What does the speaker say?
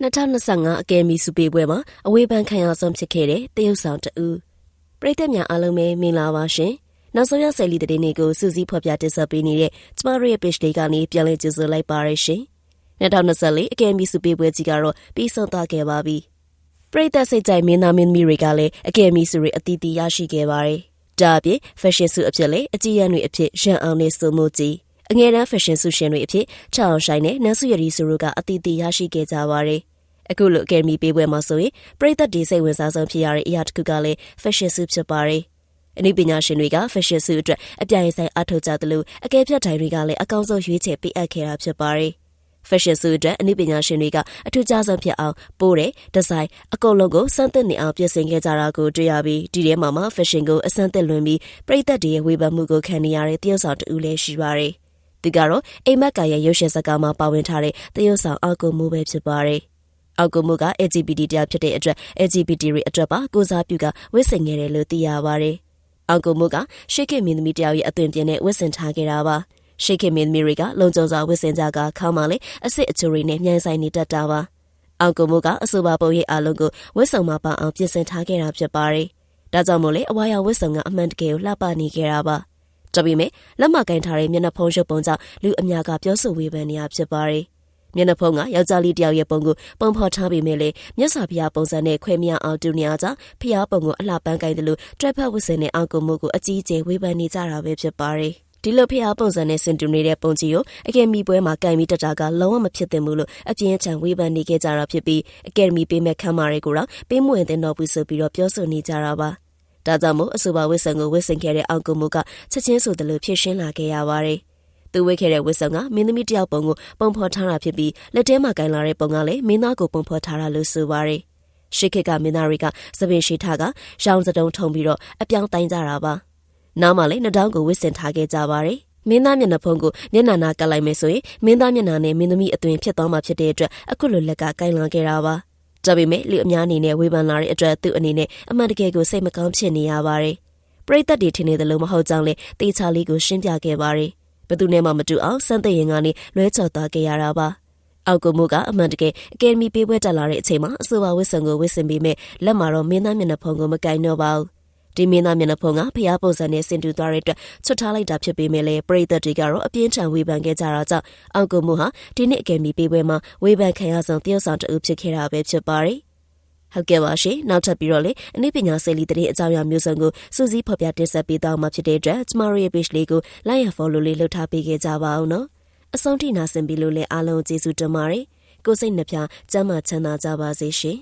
2025အကယ်မီစုပေးပွဲမှာအဝေးပန်းခံရဆုံးဖြစ်ခဲ့တဲ့တရုတ်ဆောင်တူပရိသတ်များအားလုံးပဲမင်္ဂလာပါရှင်နောက်ဆုံးရဆယ်လီတဲ့နေ့ကိုစူးစီးဖော်ပြတင်ဆက်ပေးနေတဲ့ကျမတို့ရဲ့ page လေးကနေပြန်လည်ကြိုဆိုလိုက်ပါရရှင်2024အကယ်မီစုပေးပွဲကြီးကတော့ပြီးဆုံးသွားခဲ့ပါပြီပရိသတ်စိတ်ကြိုက်မင်းသားမင်းသမီးတွေကလည်းအကယ်မီစုတွေအတီးတီးရရှိခဲ့ပါတယ်ဒါအပြင် fashion စုအဖြစ်လည်းအကြီးရန်တွေအဖြစ်ရန်အောင်နေစုမှုကြီး အငယ်တန်း fashion ဆုရှင်တွေအဖြစ်ချောင်းဆိုင်နဲ့နန်းစုရည်စုတို့ကအတီးတီးရရှိခဲ့ကြပါတယ်။အခုလိုအကယ်ဒမီပေးပွဲမှာဆိုရင်ပရိသတ်တွေစိတ်ဝင်စားဆုံးဖြစ်ရတဲ့အရာတစ်ခုကလည်း fashion ဆုဖြစ်ပါတယ်။အနည်းပညာရှင်တွေက fashion ဆုအတွက်အပြိုင်ဆိုင်အထောက်ကြသလိုအကယ်ဖြတ်တိုင်တွေကလည်းအကောင်းဆုံးရွေးချယ်ပေးအပ်ခဲ့တာဖြစ်ပါတယ်။ fashion ဆုအတွက်အနည်းပညာရှင်တွေကအထူးခြားဆုံးဖြစ်အောင်ပိုးတဲ့ဒီဇိုင်းအကုန်လုံးကိုစမ်းသစ်နေအောင်ပြင်ဆင်ခဲ့ကြတာကိုတွေ့ရပြီးဒီထဲမှာမှ fashion ကိုအစမ်းသစ်လွန်ပြီးပရိသတ်တွေရဲ့ဝေဖန်မှုကိုခံနေရတဲ့တရုတ်ဆောင်တူလည်းရှိပါတယ်။ သူကတော့အိမ်မက်ကာရဲ့ရုပ်ရှင်ဇာတ်ကားမှာပါဝင်ထားတဲ့တရုတ်ဆောင်အောက်ကိုမှုပဲဖြစ်ပါတယ်။အောက်ကိုမှုက LGBT တရားဖြစ်တဲ့အတွက် LGBT တွေအတွက်ပါကိုစားပြုကဝစ်ဆင်ခဲ့တယ်လို့သိရပါတယ်။အောက်ကိုမှုကရှေ့ခေတ်မင်းသမီးတယောက်ရဲ့အသွင်ပြင်းနဲ့ဝစ်ဆင်ထားခဲ့တာပါ။ရှေ့ခေတ်မင်းသမီးတွေကလုံခြုံစွာဝစ်ဆင်ကြကခေါင်းမှာလည်းအစ်စ်အချိုတွေနဲ့ညှိဆိုင်နေတတ်တာပါ။အောက်ကိုမှုကအဆိုပါပုံရိပ်အလုံးကိုဝစ်ဆုံမှာပါအောင်ပြင်ဆင်ထားခဲ့တာဖြစ်ပါတယ်။ဒါကြောင့်မို့လေအဝါရောင်ဝစ်ဆုံကအမှန်တကယ်ကိုလှပနေခဲ့တာပါ။ ဒါပေမဲ့လက်မကင်ထားတဲ့မျက်နှာဖုံးရုပ်ပုံကြောင့်လူအများကပြောဆိုဝေဖန်နေရဖြစ်ပါတယ်။မျက်နှာဖုံးကယောက်ျားလေးတယောက်ရဲ့ပုံကိုပုံဖော်ထားပေမဲ့လည်းမြတ်စွာဘုရားပုံစံနဲ့ခွဲမရအောင်တူနေရကြောင်းဖျားပုံကိုအလှပန်းကိုင်းတယ်လို့တွဲဖက်ဝစ်စင်နဲ့အောင်ကုန်မှုကိုအကြီးအကျယ်ဝေဖန်နေကြတာပဲဖြစ်ပါတယ်။ဒီလိုဖျားပုံစံနဲ့စင်တူနေတဲ့ပုံကြီးကိုအကယ်ဒမီပွဲမှာကင်ပြီးတက်တာကလုံးဝမဖြစ်သင့်ဘူးလို့အပြင်းထန်ဝေဖန်နေခဲ့ကြတာဖြစ်ပြီးအကယ်ဒမီပေးမဲ့ခမ်းမာတွေကိုတော့ပေးမဝင်တဲ့တော့ဘူးဆိုပြီးတော့ပြောဆိုနေကြတာပါ။ ဒါကြောင့်မို့အဆိုပါဝစ်ဆုံကိုဝစ်ဆင်ခဲ့တဲ့အောင်ကုမှုကချက်ချင်းဆိုသလိုဖြစ်ရှင်းလာခဲ့ရပါတယ်။သူဝစ်ခဲ့တဲ့ဝစ်ဆုံကမင်းသမီးတယောက်ပုံကိုပုံဖော်ထားတာဖြစ်ပြီးလက်ထဲမှာကင်လာတဲ့ပုံကလည်းမင်းသားကိုပုံဖော်ထားတာလို့ဆိုပါတယ်။ရှစ်ခေတ်ကမင်းသားတွေကသပင်ရှိထားကရောင်စတုံးထုံပြီးတော့အပြောင်းတိုင်းကြတာပါ။နောက်မှလည်းနှောင်းကိုဝစ်ဆင်ထားခဲ့ကြပါတယ်။မင်းသားမျက်နှာဖုံးကိုမျက်နှာနာကပ်လိုက်မယ်ဆိုရင်မင်းသားမျက်နှာနဲ့မင်းသမီးအသွင်ဖြစ်သွားမှာဖြစ်တဲ့အတွက်အခုလိုလက်ကကင်လာခဲ့တာပါ ဒါပေမဲ့လူအများအနေနဲ့ဝေဖန်လာတဲ့အတွက်သူ့အနေနဲ့အမှန်တကယ်ကိုစိတ်မကောင်းဖြစ်နေရပါတယ်။ပရိသတ်တွေထင်နေတယ်လို့မဟုတ်ကြောင်းလေတေချာလေးကိုရှင်းပြခဲ့ပါတယ်။ဘသူနဲ့မှမတူအောင်စမ်းသိရင်ကနေလွဲချော်သွားခဲ့ရတာပါ။အောက်ကိုမှုကအမှန်တကယ်အကယ်ဒမီပေးပွဲတက်လာတဲ့အချိန်မှာအဆိုပါဝစ်ဆုံကိုဝစ်ဆင်ပြီးမဲ့လက်မှာတော့မင်းသားမျက်နှာဖုံးကိုမကင်တော့ပါဘူး။ ဒီမင်းသားမျက်နှာဖုံးကဖျားပုံစံနဲ့ဆင်တူသွားတဲ့အတွက်ချွတ်ထားလိုက်တာဖြစ်ပေမဲ့လည်းပရိသတ်တွေကတော့အပြင်းထန်ဝေဖန်ခဲ့ကြတာကြောင့်အောက်ကိုမှုဟာဒီနှစ်အကယ်ဒမီပေးပွဲမှာဝေဖန်ခံရဆုံးတရုတ်ဆောင်တူဖြစ်ခဲ့တာပဲဖြစ်ပါတယ်ဟုတ်ကဲ့ပါရှင်နောက်ထပ်ပြီးတော့လေအနည်းပညာဆယ်လီတဲ့အကြောင်းအရာမျိုးစုံကိုစူးစီးဖော်ပြတင်ဆက်ပေးသွားမှာဖြစ်တဲ့အတွက်ကျမတို့ရဲ့ page လေးကို like and follow လေးလုပ်ထားပေးခဲ့ကြပါအောင်နော်အဆုံးထိနာဆင်ပြီးလို့လည်းအားလုံးကျေးဇူးတင်ပါတယ်ကိုစိတ်နှပြကျမ်းမာချမ်းသာကြပါစေရှင်